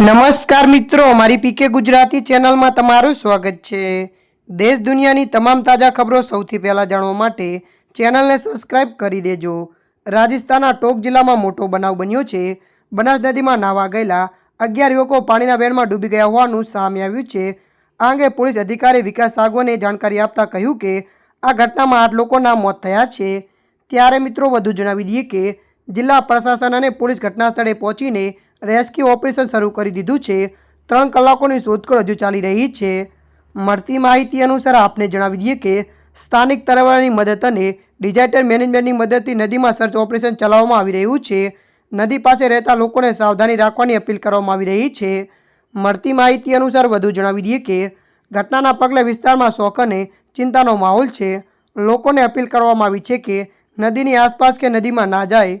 નમસ્કાર મિત્રો, મારી પીકે ગુજરાતી ચેનલમાં તમારું સ્વાગત છે. દેશ દુનિયાની તમામ તાજા ખબરો સૌથી પહેલાં જાણવા માટે ચેનલને સબસ્ક્રાઇબ કરી દેજો. રાજસ્થાનના ટોક જિલ્લામાં મોટો બનાવ બન્યો છે. બનાસ નદીમાં નાહવા ગયેલા અગિયાર યુવકો પાણીના વેણમાં ડૂબી ગયા હોવાનું સામે આવ્યું છે. આ અંગે પોલીસ અધિકારી વિકાસ સાગવાને જાણકારી આપતા કહ્યું કે, આ ઘટનામાં આઠ લોકોના મોત થયા છે. ત્યારે મિત્રો વધુ જણાવી દઈએ કે, જિલ્લા પ્રશાસન અને પોલીસ ઘટના સ્થળે પહોંચીને રેસ્ક્યુ ઓપરેશન શરૂ કરી દીધું છે. ત્રણ કલાકોની શોધખોળ હજુ ચાલી રહી છે. મળતી માહિતી અનુસાર આપને જણાવી દઈએ કે સ્થાનિક તરવાની મદદ અને ડિઝાસ્ટર મેનેજમેન્ટની મદદથી નદીમાં સર્ચ ઓપરેશન ચલાવવામાં આવી રહ્યું છે. નદી પાસે રહેતા લોકોને સાવધાની રાખવાની અપીલ કરવામાં આવી રહી છે. મળતી માહિતી અનુસાર વધુ જણાવી દઈએ કે ઘટનાના પગલે વિસ્તારમાં શોખ અને ચિંતાનો માહોલ છે. લોકોને અપીલ કરવામાં આવી છે કે નદીની આસપાસ કે નદીમાં ના જાય.